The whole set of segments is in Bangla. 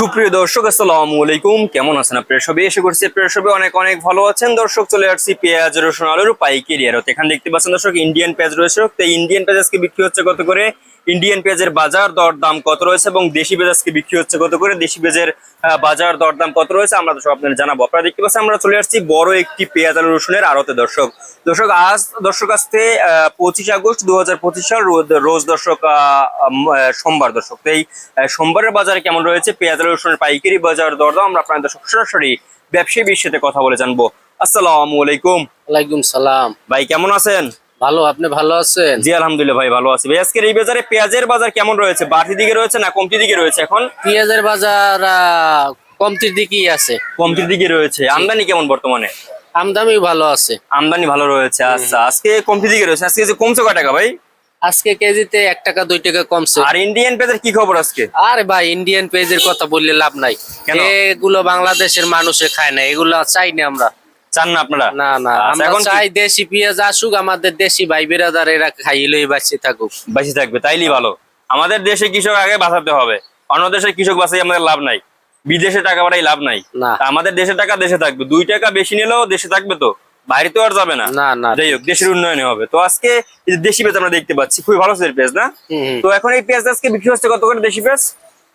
সুপ্রিয় দর্শক, আসসালামু আলাইকুম। কেমন আছেন আপনারা সবাই? এসে করছি আপনারা সবাই অনেক অনেক ভালো আছেন। দর্শক, চলে আসছি পেঁয়াজ, রসুন, আলুর পাইকারি আরত এখানে দেখতে পাচ্ছেন দর্শক ইন্ডিয়ান পেঁয়াজ রয়েছে। তো ইন্ডিয়ান পেঁয়াজ আজকে বিক্রি হচ্ছে কত করে? ইন্ডিয়ান পেঁয়াজের বাজার দর দাম কত রয়েছে এবং দেশি পেঁয়াজ আজকে বিক্রি হচ্ছে কত করে? দেশি পেঁয়াজের বাজার দর দাম কত রয়েছে? আমরা দর্শক আপনাদের জানাব। আপনারা দেখতে পাচ্ছেন, আমরা চলে আসছি বড় একটি পেঁয়াজ আলু রসুনের আড়তে দর্শক। দর্শক, আজ দর্শক আসতে পঁচিশ আগস্ট দু হাজার পঁচিশ সাল, রোজ দর্শক সোমবার দর্শক। তো এই সোমবারের বাজারে কেমন রয়েছে? পেঁয়াজ রসুনের পাইকারি বাজার দরদাম আমরা আপনাদের দর্শক সরাসরি ব্যবসায়ী সাথে কথা বলে জানব। আসসালামু আলাইকুম। ওয়ালাইকুম সালাম। ভাই কেমন আছেন? ভালো আপনি ভালো আছেন? জি আলহামদুলিল্লাহ ভাই ভালো আছি। ভাই আজকের এই বাজারে পেঁয়াজের বাজার কেমন রয়েছে? বাড়তি দিকে রয়েছে না কমতি দিকে রয়েছে এখন? পেঁয়াজের বাজার কমতির দিকেই আছে। কমতির দিকে রয়েছে। আমদানি কেমন বর্তমানে? আমদানি ভালো আছে। আমদানি ভালো রয়েছে আচ্ছা। আজকে কমতি দিকে রয়েছে। আজকে যে কমছে কয় টাকা ভাই? আজকে কেজিতে এক টাকা দুই টাকা কমছে আর ইন্ডিয়ান পেঁয়াজের কি খবর আজকে? আরে ভাই ইন্ডিয়ান পেজের কথা বললে লাভ নাই। এগুলো বাংলাদেশের মানুষে খায় না এগুলো চাই না আমরা। চান না আপনারা? না না আচ্ছা, আমরা চাই দেশি পেঁয়াজ আসুক আমাদের দেশি ভাই বেরাদার এরা খাইলেই বাঁচে থাকুক। বেশি থাকবে তাইলেই ভালো। আমাদের দেশে কৃষক আগে বাঁচাতে হবে। অন্য দেশের কৃষক বাঁচাই আমাদের লাভ নাই। বিদেশে টাকা পাঠাই লাভ নাই। না। আমাদের দেশে টাকা দেশে থাকবে। দুই টাকা বেশি নিলেও দেশে থাকবে তো? বাইরে তো আর যাবে না। না না। যাই হোক দেশের উন্নয়নে হবে। তো আজকে দেশি পেঁয়াজ আমরা দেখতে পাচ্ছি খুবই ভালো পেঁয়াজ না। তো এখন এই পেঁয়াজ আজকে বিক্রি হচ্ছে কত করে দেশি পেঁয়াজ?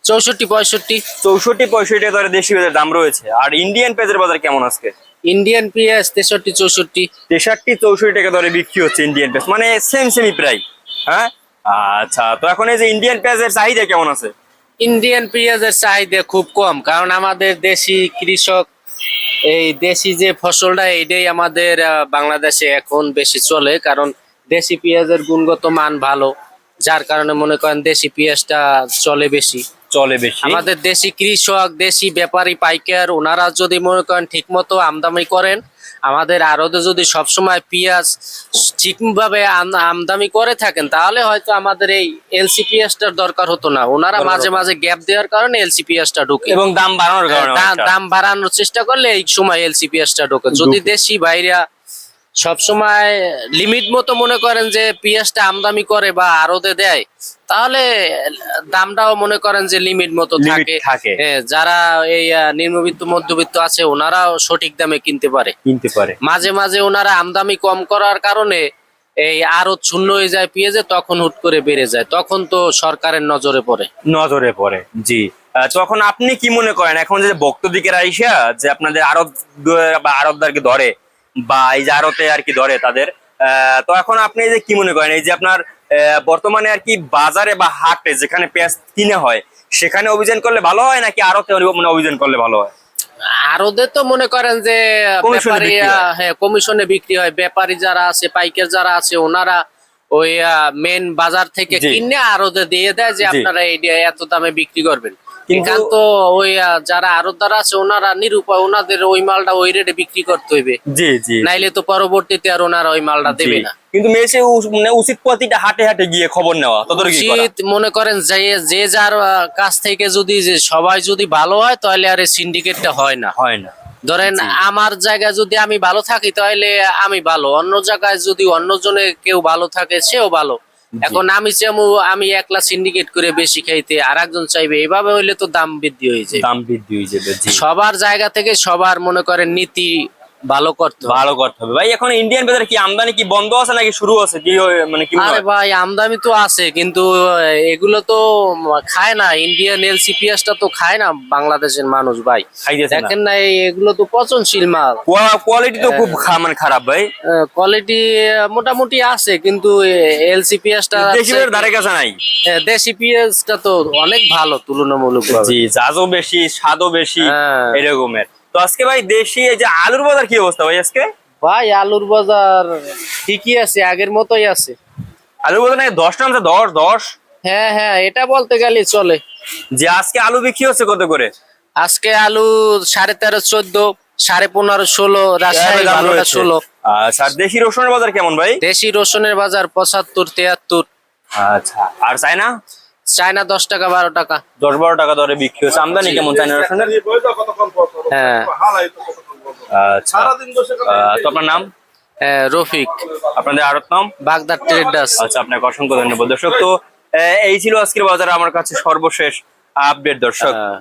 চৌষট্টি পঁয়ষট্টি। চৌষট্টি পঁয়ষট্টি টাকা দরে দেশি পেঁয়াজের দাম রয়েছে। আর ইন্ডিয়ান পেঁয়াজের বাজার কেমন আজকে? ইন্ডিয়ান পেঁয়াজ তেষট্টি চৌষট্টি। তেষট্টি চৌষট্টি টাকা দরে বিক্রি হচ্ছে ইন্ডিয়ান পেঁয়াজ। মানে সেম সেমি প্রায় হ্যাঁ? আচ্ছা তো এখন এই যে ইন্ডিয়ান পেঁয়াজের চাহিদা কেমন আছে? ইন্ডিয়ান পেঁয়াজের চাহিদা খুব কম কারণ আমাদের দেশি কৃষক এই দেশি যে ফসলটা এইটাই আমাদের বাংলাদেশে এখন বেশি চলে। কারণ দেশি পেঁয়াজের গুণগত মান ভালো। যার কারণে মনে করেন দেশি পেঁয়াজটা চলে বেশি। চলে বেশি। আমাদের দেশি কৃষক দেশি ব্যাপারী পাইকার ওনারা যদি মনে করেন ঠিক মতো আমদানি করেন আমাদের আরতে যদি সবসময় পেঁয়াজ ঠিকভাবে আম- আমদানি করে থাকেন তাহলে হয়তো আমাদের এই এলসি পেঁয়াজটার দরকার হতো না। ওনারা মাঝে মাঝে গ্যাপ দেওয়ার কারণে এলসি পেঁয়াজটা ঢুকে। এবং দাম বাড়ানোর কারণে দাম বাড়ানোর চেষ্টা করলে এই সময় এলসি পেঁয়াজটা ঢোকে। যদি দেশি বাইরা সবসময় লিমিট মতো মনে করেন যে পেঁয়াজটা আমদানি করে বা আরদে দেয় তাহলে দামটাও মনে করেন যে লিমিট মতো থাকে। হ্যাঁ, যারা এই নিম্নবিত্ত মধ্যবিত্ত আছে ওনারাও সঠিক দামে কিনতে পারে। কিনতে পারে। মাঝে মাঝে ওনারা আমদানি কম করার কারণে এই আরও শূন্য হয়ে যায় পেঁয়াজে তখন হুট করে বেড়ে যায়। তখন তো সরকারের নজরে পড়ে। নজরে পড়ে জি। তখন আপনি কি মনে করেন? এখন যে ভক্ত দিকের আইসা যে আপনাদের আরব বা আরবদারকে ধরে বা এই যে আরতে আর কি ধরে তাদের। তো এখন আপনি যে কি মনে করেন? এই যে আপনার বর্তমানে আর কি বাজারে বা হাটে যেখানে পেঁয়াজ কিনে হয় সেখানে অভিযান করলে ভালো হয় নাকি আরতে মানে অভিযান করলে ভালো হয়? আরোদের তো মনে করেন যে কমিশনে বিক্রি হয়। হ্যাঁ কমিশনে বিক্রি হয়। ব্যাপারী যারা আছে পাইকার যারা আছে ওনারা ওই মেন বাজার থেকে কিনে আরোদে দিয়ে দেয় যে আপনারা এত দামে বিক্রি করবেন। কিন্তু- তো ওই যারা আরোদার আছে ওনারা নিরুপায় ওনাদের ওই মালটা ওই রেটে বিক্রি করতে হইবে। জি জি নাইলে তো পরবর্তীতে আর ওনারা ওই মালটা দেবে না। কিন্তু মেসে মানে উচিত প্রতিটা হাটে হাটে গিয়ে খবর নেওয়া। উচিত মনে করেন যে যে যার কাছ থেকে যদি যে সবাই যদি ভালো হয় তাহলে আর সিন্ডিকেটটা হয় না। হয় না। ধরেন আমার জায়গায় যদি আমি ভালো থাকি তাহলে আমি ভালো। অন্য জায়গায় যদি অন্যজনে কেউ ভালো থাকে সেও ভালো। এখন আমি চামু আমি একলা সিন্ডিকেট করে বেশি খাইতে আর একজন চাইবে এভাবে হইলে তো দাম বৃদ্ধি হয়ে যায় দাম বৃদ্ধি হয়ে যাবে সবার জায়গা থেকে সবার মনে করেন নীতি ভালো করতে ভালো করতে হবে। ভাই এখন ইন্ডিয়ান বাজারে কি আমদানি কি বন্ধ আছে নাকি শুরু আছে? কি মানে কি আরে ভাই আমদানি তো আছে কিন্তু এগুলো তো খায় না। ইন্ডিয়ান এলসি পেঁয়াজটা তো খায় না বাংলাদেশের মানুষ ভাই। দেখেন না এগুলো তো পচনশীল মাল। কোয়ালিটি তো খুব মানে খারাপ ভাই। কোয়ালিটি মোটামুটি আছে কিন্তু এলসি পেঁয়াজটা দেশি পেঁয়াজের ধারে কাছে নাই? দেশি পেঁয়াজটা তো অনেক ভালো তুলনামূলক জি জাজও বেশি স্বাদও বেশি হ্যাঁ। এরকমের। তো আজকে ভাই দেশি এই যে আলুর বাজার কি অবস্থা ভাই আজকে? ভাই আলুর বাজার ঠিকই আছে আগের মতোই আছে। আলুর বাজার নাকি দশ নামছে দশ দশ? হ্যাঁ হ্যাঁ এটা বলতে গেলে চলে। যে আজকে আলু বিক্রি হচ্ছে কত করে? আজকে আলু সাড়ে তেরো চোদ্দ সাড়ে পনেরো ষোলো রাজশাহী। ষোলো। আচ্ছা দেশি রসুনের বাজার কেমন ভাই? দেশি রসুনের বাজার পঁচাত্তর তিয়াত্তর। আচ্ছা আর চায়না? চায়না দশ টাকা বারো টাকা। দশ বারো টাকা দরে বিক্রি হচ্ছে। আমদানি কেমন চায়না রসুনের হ্যাঁ। আচ্ছা। আহ, তো আপনার নাম? হ্যাঁ, রফিক। আপনাদের আরও নাম? বাগদার ট্রেডার্স আচ্ছা আপনাকে অসংখ্য ধন্যবাদ। দর্শক তো আহ, এই ছিল আজকের বাজারে। আমার কাছে সর্বশেষ আপডেট দর্শক। হ্যাঁ।